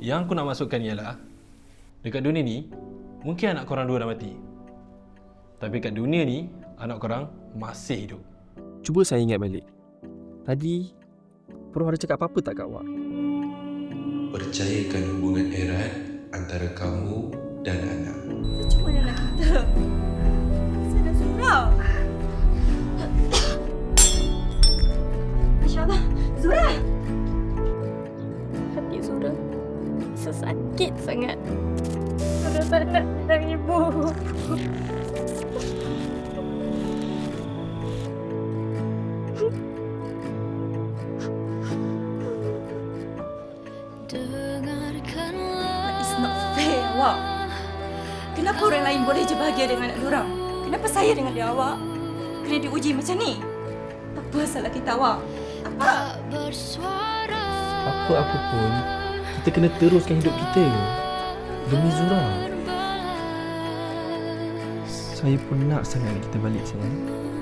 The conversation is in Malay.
Yang aku nak masukkan ialah Dekat dunia ni Mungkin anak korang dua dah mati Tapi kat dunia ni Anak korang masih hidup Cuba saya ingat balik. Tadi Prof ada cakap apa-apa tak kat awak? Percayakan hubungan erat antara kamu dan anak. Macam mana nak kita? Saya dah surau. Masya Allah. Zura! Sesakit sangat. Zura tak nak bilang ibu. It's not fair, awak. Kenapa orang lain boleh je bahagia dengan anak diorang? Kenapa saya dengan dia awak? Kena diuji macam ni? Apa salah kita awak? Apa? Apa-apa pun Kita kena teruskan hidup kita Demi Zura. Saya pun nak sangat kita balik sayang